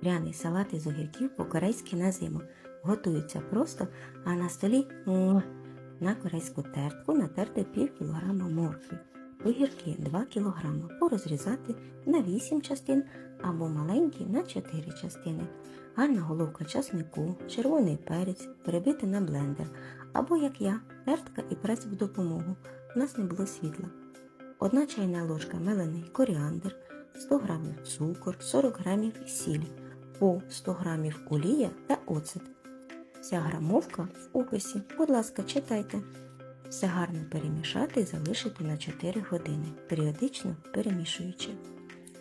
Пряний салат із огірків по-корейськи на зиму. Готується просто, а на столі на корейську тертку натерти пів кілограма моркви. Огірки 2 кг порозрізати на 8 частин або маленькі на 4 частини. Гарна головка часнику, червоний перець перебити на блендер. Або, як я, тертка і прес в допомогу. У нас не було світла. Одна чайна ложка мелений коріандр, 100 г цукор, 40 г сіль, по 100 г олія та оцет. Вся грамовка в описі. Будь ласка, читайте. Все гарно перемішати і залишити на 4 години, періодично перемішуючи.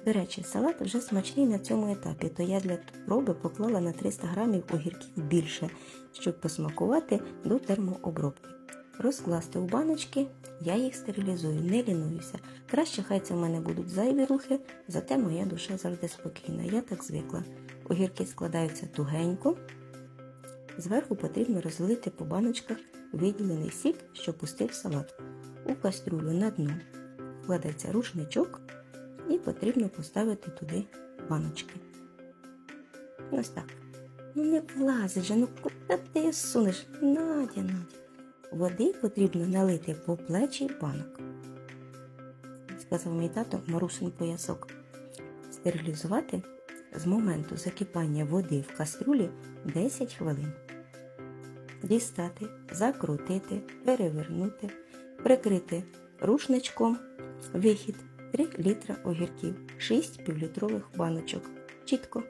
До речі, салат вже смачний на цьому етапі, то я для проби поклала на 300 грамів огірків більше, щоб посмакувати до термообробки. Розкласти у баночки, я їх стерилізую, не лінуюся. Краще хай це в мене будуть зайві рухи, зате моя душа завжди спокійна. Я так звикла. Огірки складаються тугенько. Зверху потрібно розлити по баночках виділений сік, що пустив салат. У кастрюлю на дно вкладається рушничок і потрібно поставити туди баночки. Ось так. Ну не влазить же, ну куди ти сунеш? Надя, Надя. Води потрібно налити по плечі банок. Сказав мій тато Марусин поясок. Стерилізувати з моменту закипання води в каструлі 10 хвилин. Дістати, закрутити, перевернути, прикрити рушничком, вихід 3 літра огірків, 6 півлітрових баночок. Чітко.